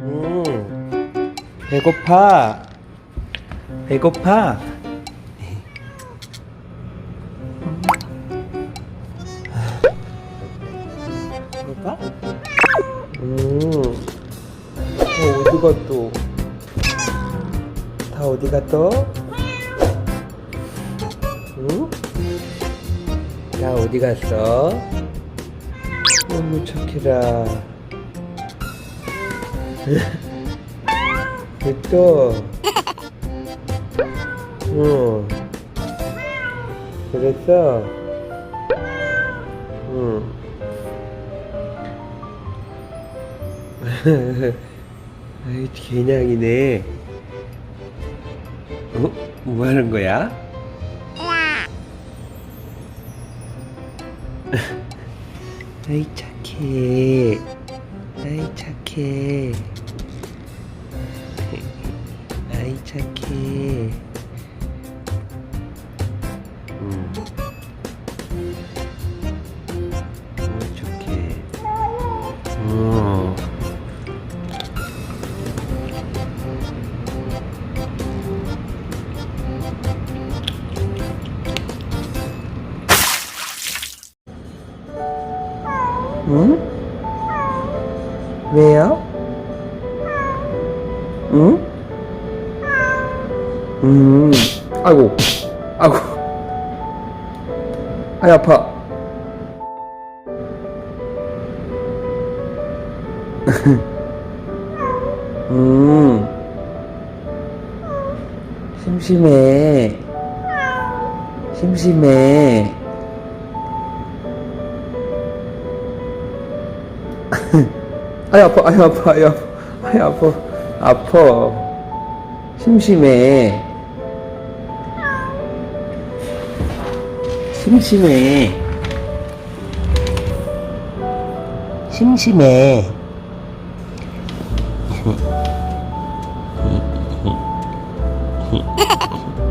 음, 배고파. 배고파. 배고파? 음, 어, 어디가 또? 다 어디 갔어? 응? 다 어디 갔어? 너무 착해라. 됐어. 응. 그랬어? 응. 아이, 개냥이네. 어? 뭐 하는 거야? 아이, 착해. 아이, 착해. 아이, 착해. 음. 아이, 착해. 음. 응? 왜요? 응? 음, 아이고, 아이고, 아이 아파. 음, 심심해, 심심해. 아이 아파, 아이 아파, 아이 아파, 아이 아파, 아파. 심심해. 심심해. 심심해.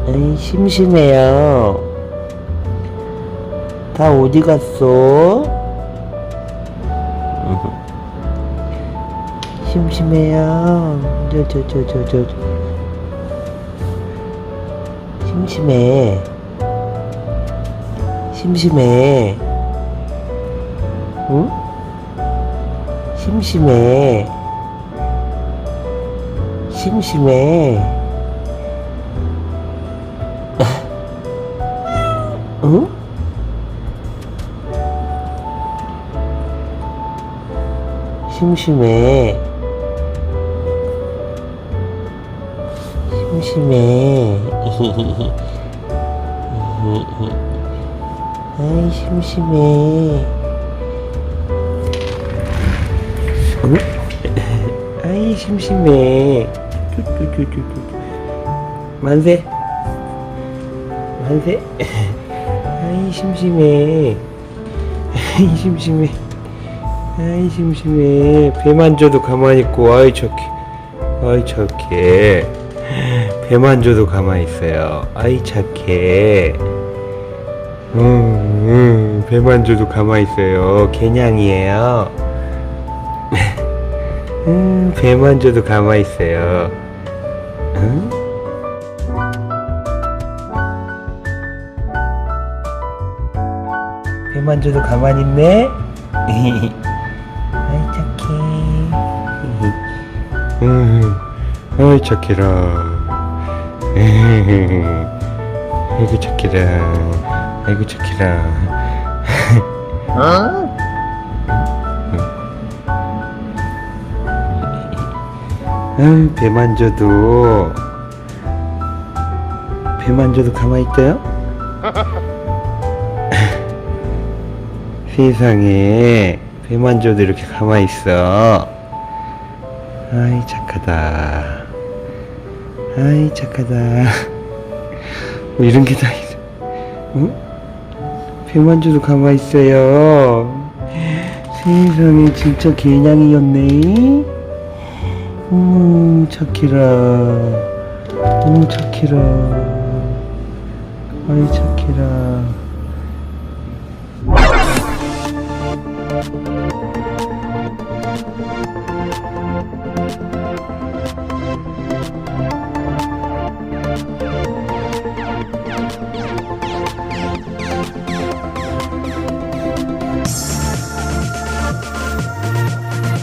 에이, 심심해요. 다 어디 갔어? 심심해요. 저, 저, 저, 저, 저. 심심해. 심심해. 응? 심심해. 심심해. 응? 심심해. 심심해. 아이, 심심해. 응? 아이, 심심해. 만세. 만세. 아이, 심심해. 아이, 심심해. 아이 심심해 배만 줘도 가만히 있고 아이 착해 아이 착해 배만 줘도 가만히 있어요. 아이 착해. 음, 음 배만 줘도 가만히 있어요. 개냥이에요. 음 배만 줘도 가만히 있어요. 응? 배만 줘도 가만히 있네? 아이 착해. 음, 아이 착해라. 아이고 착해라. 아이고 착해라. 어? 아, 배만 줘도 배만 줘도 가만히 있어요? 세상에 배만 줘도 이렇게 가만히 있어. 아이 착하다. 아이 착하다. 뭐 이런 게 다 있어? 응? 배만주도 가만 있어요. 세상에 진짜 개냥이였네. 음 착해라. 너무 착해라. 아이 착해라.